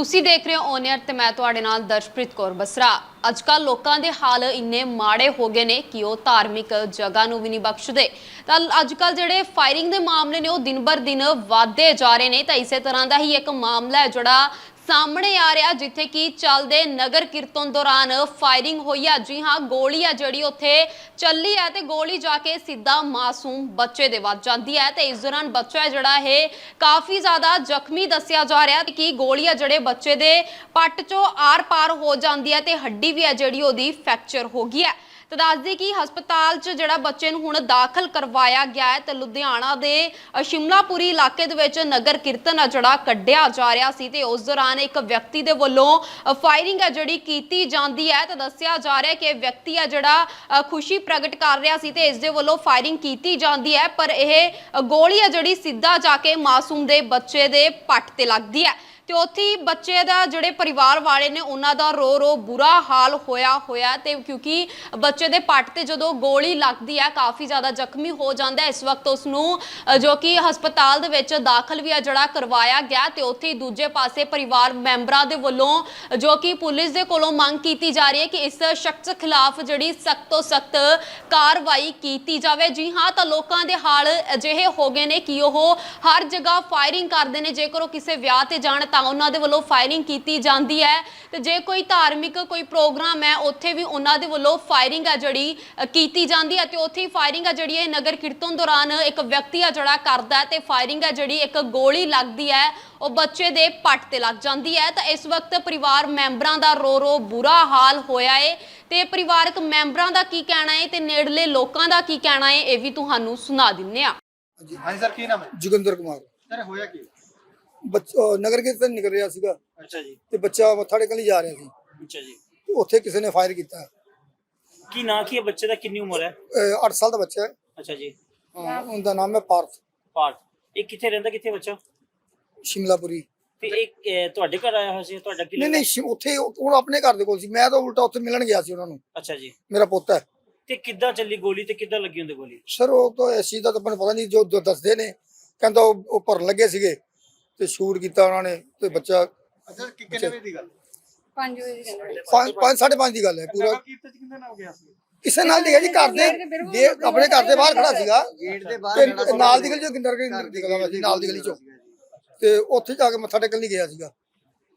ਤੁਸੀਂ ਦੇਖ ਰਹੇ ਹੋ ਔਨ 에ਅਰ ਤੇ ਮੈਂ ਤੁਹਾਡੇ ਨਾਲ ਦਰਸ਼ਪ੍ਰੀਤ ਕੌਰ ਬਸਰਾ। ਅੱਜ ਕੱਲ ਲੋਕਾਂ ਦੇ ਹਾਲ ਇੰਨੇ ਮਾੜੇ ਹੋ ਗਏ ਨੇ ਕਿ ਉਹ ਧਾਰਮਿਕ ਜਗ੍ਹਾ ਨੂੰ ਵੀ ਨਹੀਂ ਬਖਸ਼ਦੇ। ਤਾਂ ਅੱਜ ਕੱਲ ਜਿਹੜੇ ਫਾਇਰਿੰਗ ਦੇ ਮਾਮਲੇ ਨੇ ਉਹ ਦਿਨ ਬਰ ਦਿਨ ਵਧਦੇ ਜਾ ਰਹੇ ਨੇ, ਤਾਂ ਇਸੇ ਤਰ੍ਹਾਂ ਦਾ ਹੀ ਇੱਕ ਮਾਮਲਾ ਹੈ ਜਿਹੜਾ ਸਾਹਮਣੇ ਆ ਰਿਹਾ ਜਿੱਥੇ ਕਿ ਚੱਲਦੇ ਨਗਰ ਕੀਰਤਨ ਦੌਰਾਨ ਫਾਇਰਿੰਗ ਹੋਈ ਆ। ਜੀ ਹਾਂ, ਗੋਲੀ ਆ ਜਿਹੜੀ ਉੱਥੇ ਚੱਲੀ ਹੈ ਤੇ ਗੋਲੀ ਜਾ ਕੇ ਸਿੱਧਾ ਮਾਸੂਮ ਬੱਚੇ ਦੇ ਵੱਜ ਜਾਂਦੀ ਹੈ ਤੇ ਇਸ ਦੌਰਾਨ ਬੱਚਾ ਜਿਹੜਾ ਇਹ ਕਾਫੀ ਜ਼ਿਆਦਾ ਜ਼ਖਮੀ ਦੱਸਿਆ ਜਾ ਰਿਹਾ ਕਿ ਗੋਲੀ ਆ ਜਿਹੜੇ ਬੱਚੇ ਦੇ ਪੱਟ ਚੋਂ ਆਰ-ਪਾਰ ਹੋ ਜਾਂਦੀ ਹੈ ਤੇ ਹੱਡੀ ਵੀ ਆ ਜਿਹੜੀ ਉਹਦੀ ਫ੍ਰੈਕਚਰ ਹੋ ਗਈ ਹੈ ਤਾਂ ਦੱਸਦੀ ਕਿ ਹਸਪਤਾਲ 'ਚ ਜਿਹੜਾ ਬੱਚੇ ਨੂੰ ਹੁਣ ਦਾਖਲ ਕਰਵਾਇਆ ਗਿਆ ਹੈ ਤੇ ਲੁਧਿਆਣਾ ਦੇ ਸ਼ਿਮਲਾਪੁਰੀ ਇਲਾਕੇ ਦੇ ਵਿੱਚ ਨਗਰ ਕੀਰਤਨ ਆ ਜਿਹੜਾ ਕੱਢਿਆ ਜਾ ਰਿਹਾ ਸੀ ਤੇ ਉਸ ਦੌਰਾਨ ਇੱਕ ਵਿਅਕਤੀ ਦੇ ਵੱਲੋਂ ਫਾਇਰਿੰਗ ਆ ਜਿਹੜੀ ਕੀਤੀ ਜਾਂਦੀ ਹੈ ਤਾਂ ਦੱਸਿਆ ਜਾ ਰਿਹਾ ਕਿ ਇਹ ਵਿਅਕਤੀ ਆ ਜਿਹੜਾ ਖੁਸ਼ੀ ਪ੍ਰਗਟ ਕਰ ਰਿਹਾ ਸੀ ਤੇ ਇਸ ਦੇ ਵੱਲੋਂ ਫਾਇਰਿੰਗ ਕੀਤੀ ਜਾਂਦੀ ਹੈ ਪਰ ਇਹ ਗੋਲੀ ਆ ਜਿਹੜੀ ਸਿੱਧਾ ਜਾ ਕੇ ਮਾਸੂਮ ਦੇ ਬੱਚੇ ਦੇ ਪੱਟ ਤੇ ਲੱਗਦੀ ਹੈ। ਤੇ ਉੱਥੇ ਬੱਚੇ ਦਾ ਜਿਹੜੇ ਪਰਿਵਾਰ ਵਾਲੇ ਨੇ, ਉਹਨਾਂ ਦਾ ਰੋ ਰੋ ਬੁਰਾ ਹਾਲ ਹੋਇਆ ਹੋਇਆ ਤੇ ਕਿਉਂਕਿ ਬੱਚੇ ਦੇ ਪੱਟ ਤੇ ਜਦੋਂ ਗੋਲੀ ਲੱਗਦੀ ਹੈ, ਕਾਫੀ ਜ਼ਿਆਦਾ ਜ਼ਖਮੀ ਹੋ ਜਾਂਦਾ ਹੈ। ਇਸ ਵਕਤ ਉਸ ਨੂੰ ਜੋ ਕਿ ਹਸਪਤਾਲ ਦੇ ਵਿੱਚ ਦਾਖਲ ਵੀ ਆ, ਜਿਹੜਾ ਕਰਵਾਇਆ ਗਿਆ ਤੇ ਉੱਥੇ ਹੀ ਦੂਜੇ ਪਾਸੇ ਪਰਿਵਾਰ ਮੈਂਬਰਾਂ ਦੇ ਵੱਲੋਂ, ਜੋ ਕਿ ਪੁਲਿਸ ਦੇ ਕੋਲੋਂ ਮੰਗ ਕੀਤੀ ਜਾ ਰਹੀ ਹੈ ਕਿ ਇਸ ਸ਼ਖਸ ਖਿਲਾਫ ਜਿਹੜੀ ਸਖਤ ਤੋਂ ਸਖਤ ਕਾਰਵਾਈ ਕੀਤੀ ਜਾਵੇ। ਜੀ ਹਾਂ, ਤਾਂ ਲੋਕਾਂ ਦੇ ਹਾਲ ਅਜਿਹੇ ਹੋ ਗਏ ਨੇ ਕਿ ਉਹ ਹਰ ਜਗ੍ਹਾ ਫਾਇਰਿੰਗ ਕਰਦੇ ਨੇ। ਜੇਕਰ ਉਹ ਕਿਸੇ ਵਿਆਹ ਤੇ ਜਾਣ ਤਾਂ ਉਹਨਾਂ ਦੇ ਵੱਲੋਂ ਫਾਇਰਿੰਗ ਕੀਤੀ ਜਾਂਦੀ ਹੈ। ਤੇ ਜੇ ਕੋਈ ਧਾਰਮਿਕ ਕੋਈ ਪ੍ਰੋਗਰਾਮ ਹੈ ਉੱਥੇ ਵੀ ਉਹਨਾਂ ਦੇ ਵੱਲੋਂ ਫਾਇਰਿੰਗ ਆ ਜਿਹੜੀ ਕੀਤੀ ਜਾਂਦੀ ਹੈ ਤੇ ਉੱਥੇ ਹੀ ਫਾਇਰਿੰਗ ਆ ਜਿਹੜੀ ਇਹ ਨਗਰ ਕੀਰਤਨ ਦੌਰਾਨ ਇੱਕ ਵਿਅਕਤੀ ਆ ਜਿਹੜਾ ਕਰਦਾ ਤੇ ਫਾਇਰਿੰਗ ਆ ਜਿਹੜੀ ਇੱਕ ਗੋਲੀ ਲੱਗਦੀ ਹੈ ਉਹ ਬੱਚੇ ਦੇ ਪੱਟ ਤੇ ਲੱਗ ਜਾਂਦੀ ਹੈ। ਤਾਂ ਇਸ ਵਕਤ ਪਰਿਵਾਰ ਮੈਂਬਰਾਂ ਦਾ ਰੋ ਰੋ ਬੁਰਾ ਹਾਲ ਹੋਇਆ ਏ ਤੇ ਪਰਿਵਾਰਕ ਮੈਂਬਰਾਂ ਦਾ ਕੀ ਕਹਿਣਾ ਹੈ ਤੇ ਨੇੜਲੇ ਲੋਕਾਂ ਦਾ ਕੀ ਕਹਿਣਾ ਹੈ ਇਹ ਵੀ ਤੁਹਾਨੂੰ ਸੁਣਾ ਦਿੰਨੇ ਆ। ਹਾਂਜੀ ਹਾਂਜੀ ਸਰ ਕੀ ਨਾਮ ਹੈ? ਜੋਗਿੰਦਰ ਕੁਮਾਰ। ਸਰ ਹੋਇਆ ਕੀ? ਬੱਚ- ਨਗਰ ਕੀਰਤਨ ਨਿਕਲ ਰਿਹਾ ਸੀਗਾ। ਅੱਛਾ ਜੀ। ਤੇ ਬੱਚਾ ਮੱਥਾ ਟੇਕਣ ਲਈ ਜਾ ਰਿਹਾ ਸੀ। ਅੱਛਾ ਜੀ। ਤੇ ਉੱਥੇ ਕਿਸੇ ਨੇ ਫਾਇਰ ਕੀਤਾ। ਕੀ ਨਾਂ ਕੀ ਹੈ? ਬੱਚੇ ਦਾ ਕਿੰਨੀ ਉਮਰ ਹੈ? 8 ਸਾਲ ਦਾ ਬੱਚਾ ਹੈ। ਅੱਛਾ ਜੀ। ਹਾਂ, ਉਹਦਾ ਨਾਮ ਹੈ ਪਾਰਥ। ਪਾਰਟ ਇਹ ਕਿੱਥੇ ਰਹਿੰਦਾ ਕਿੱਥੇ ਬੱਚਾ? ਸ਼ਿਮਲਾਪੁਰੀ। ਤੇ ਇੱਕ ਅਹ, ਤੁਹਾਡੇ ਘਰ ਆਇਆ ਹੋਇਆ ਸੀ ਤੁਹਾਡਾ ਕੀ ਨਹੀਂ? ਨਹੀਂ ਉੱਥੇ ਉਹ ਉਹ ਆਪਣੇ ਘਰ ਦੇ ਕੋਲ ਸੀ। ਮੈਂ ਤਾਂ ਉਲਟਾ ਉੱਥੇ ਮਿਲਣ ਗਿਆ ਸੀ ਉਹਨਾਂ ਨੂੰ। ਅੱਛਾ ਜੀ। ਮੇਰਾ ਪੁੱਤ ਹੈ। ਤੇ ਕਿੱਦਾਂ ਚੱਲੀ ਗੋਲੀ ਤੇ ਕਿੱਦਾਂ ਲੱਗੀ ਹੁੰਦੀ ਗੋਲੀ? ਸਰ ਉਹ ਤਾਂ ਦਾ ਤਾਂ ਆਪਾਂ ਨੂੰ ਪਤਾ ਨਹੀਂ ਜੋ ਜੋ ਦੱਸਦੇ ਨੇ। ਕਹਿੰਦਾ ਉਹ ਉਹ ਭਰਨ ਲੱਗੇ ਸੀਗੇ। ਤੇ ਸ਼ੂਟ ਕੀਤਾ ਉਹਨਾਂ ਨੇ ਤੇ ਬੱਚਾ ਅੱਛਾ ਕਿ ਕਿੰਨੇ ਵਜੇ ਦੀ ਗੱਲ? 5 ਵਜੇ ਦੀ ਗੱਲ ਹੈ। ਪੰਜ ਪੰਜ ਸਾਢੇ ਪੰਜ ਦੀ ਗੱਲ ਹੈ ਪੂਰਾ। ਨਗਰ ਕੀਰਤਨ ਚ ਕਿੰਨੇ ਨਾਲ ਹੋ ਗਿਆ ਸੀ? ਕਿਸੇ ਨਾਲ ਨਹੀਂ ਜੀ ਘਰ ਦੇ ਗੇ- ਆਪਣੇ ਘਰ ਦੇ ਬਾਹਰ ਖੜਾ ਸੀਗਾ। ਗੇਟ ਦੇ ਤੇ ਨਾਲ ਦੀ ਗਲੀ ਚੋਂ ਕਿੰਦਰ ਨਿਕਲਦਾ ਸੀ ਨਾਲ ਦੀ ਗਲੀ ਚੋਂ। ਤੇ ਉੱਥੇ ਜਾ ਕੇ ਮੱਥਾ ਟੇਕਣ ਲਈ ਗਿਆ ਸੀਗਾ।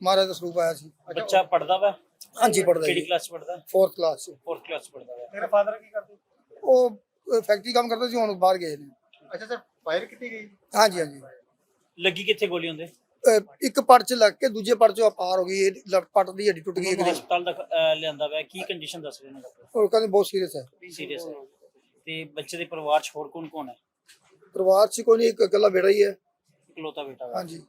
ਮਹਾਰਾਜ ਦਾ ਸਰੂਪ ਆਇਆ ਸੀ। ਬੱਚਾ ਪੜਦਾ ਵਾ? ਹਾਂਜੀ ਪੜਦਾ ਕਿਹੜੀ ਜੀ ਕਲਾਸ ਪੜਦਾ 4th ਕਲਾਸ ਚ। 4th ਕਲਾਸ ਪੜਦਾ ਵਾ। ਤੇਰੇ ਫਾਦਰ ਕੀ ਕਰਦੇ? ਉਹ ਫੈਕਟਰੀ ਕੰਮ ਕਰਦਾ ਸੀ ਹੁਣ ਬਾਹਰ ਗਏ ਨੇ। ਅੱਛਾ ਸਰ ਫਾਇਰ ਕੀਤੀ ਗਈ? ਹਾਂਜੀ ਹਾਂਜੀ। ਲੱਗੀ ਕਿੱਥੇ ਗੋਲੀ ਹੁੰਦੇ ਅਹ ਇੱਕ ਪੜ ਚ ਲੱਗ ਕੇ ਦੂਜੇ ਪੜ ਚੋਂ ਪਾਰ ਹੋ ਗਈ ਇਹ ਪੱਟ ਦੀ ਹੱਡੀ ਟੁੱਟ ਗਈ ਇੱਕ ਦੀ ਹਸਪਤਾਲ ਦਾ ਅਹ, ਲਿਆਂਦਾ ਵਾ ਕੀ ਕੰਡੀਸ਼ਨ ਦੱਸ ਰਹੇ ਨੇ ਡਾਕਟਰ ਉਹ ਕਹਿੰਦੇ ਬਹੁਤ ਸੀਰੀਅਸ ਹੈ। ਸੀਰੀਅਸ ਹੈ। ਤੇ ਬੱਚੇ ਦੇ ਪਰਿਵਾਰ ਚ ਹੋਰ ਕੌਣ ਕੌਣ ਹੈ? ਪਰਿਵਾਰ ਚ ਕੋਈ ਨਹੀਂ ਇੱਕ ਇਕੱਲਾ ਬੇੜਾ ਹੀ ਹੈ। ਇਕਲੌਤਾ ਬੇਟਾ ਵਾ। ਹਾਂਜੀ।